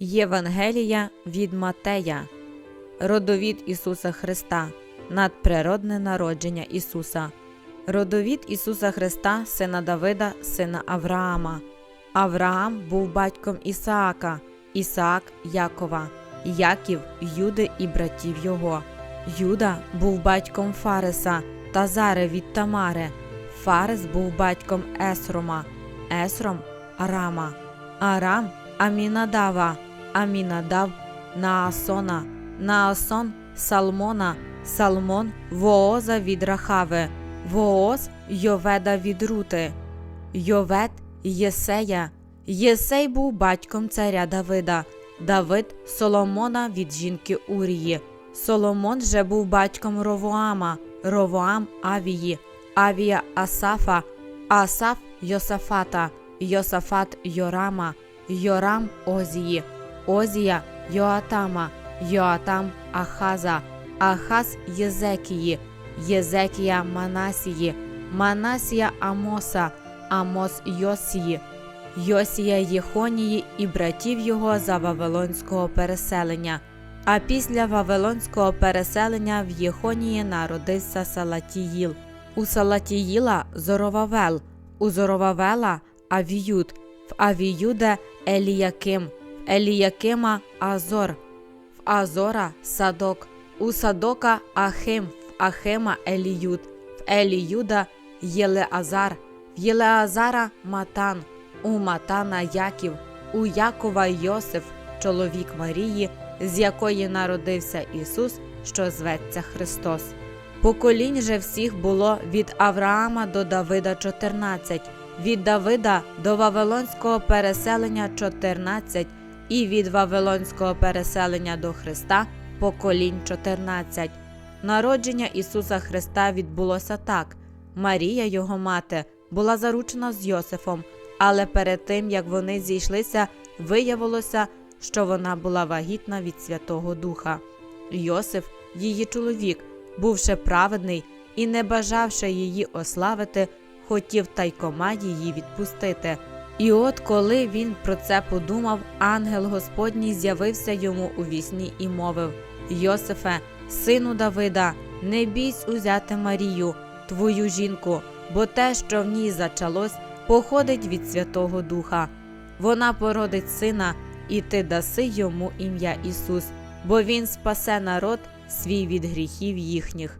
Євангелія від Матея, Родовід Ісуса Христа, надприродне народження Ісуса, Родовід Ісуса Христа, сина Давида, сина Авраама. Авраам був батьком Ісаака, Ісаак Якова, Яків Юди і братів його. Юда був батьком Фареса та Зари від Тамари. Фарес був батьком Есрома, Есром Арама, Арам Амінадава, Амінадав Наасона, Наасон Салмона, Салмон Вооза від Рахави, Вооз Йоведа від Рути, Йовед Єсея. Єсей був батьком царя Давида, Давид Соломона від жінки Урії. Соломон же був батьком Ровоама, Ровоам Авії, Авія Асафа, Асаф Йосафата, Йосафат Йорама, Йорам Озії, Озія Йоатама, Йоатам Ахаза, Ахаз Єзекії, Єзекія Манасії, Манасія Амоса, Амос Йосії, Йосія Єхонії і братів його за Вавилонського переселення. А після Вавилонського переселення в Єхонії народився Салатіїл. У Салатіїла Зоровавел, у Зоровавела Авіюд, в Авіюда Еліяким, Еліякима Азор, в Азора Садок, у Садока Ахим, в Ахима Еліюд, в Еліюда Єлеазар, в Єлеазара Матан, у Матана Яків, у Якова Йосиф, чоловік Марії, з якої народився Ісус, що зветься Христос. Поколінь же всіх було від Авраама до Давида 14, від Давида до Вавилонського переселення 14, і від Вавилонського переселення до Христа поколінь 14. Народження Ісуса Христа відбулося так: Марія, його мати, була заручена з Йосифом, але перед тим як вони зійшлися, виявилося, що вона була вагітна від Святого Духа. Йосиф, її чоловік, бувши праведний і не бажавши її ославити, хотів тайкома її відпустити. І от коли він про це подумав, ангел Господній з'явився йому у вісні і мовив: Йосифе, сину Давида, не бійсь узяти Марію, твою жінку, бо те, що в ній зачалось, походить від Святого Духа. Вона породить сина, і ти даси йому ім'я Ісус, бо Він спасе народ свій від гріхів їхніх.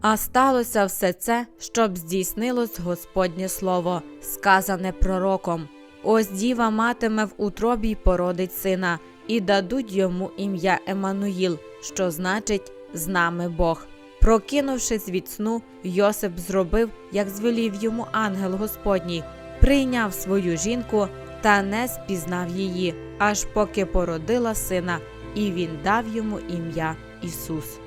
А сталося все це, щоб здійснилось Господнє слово, сказане пророком. Ось діва матиме в утробі й породить сина, і дадуть йому ім'я Еммануїл, що значить з нами Бог. Прокинувшись від сну, Йосип зробив, як звелів йому ангел Господній, прийняв свою жінку та не спізнав її, аж поки породила сина, і він дав йому ім'я Ісус.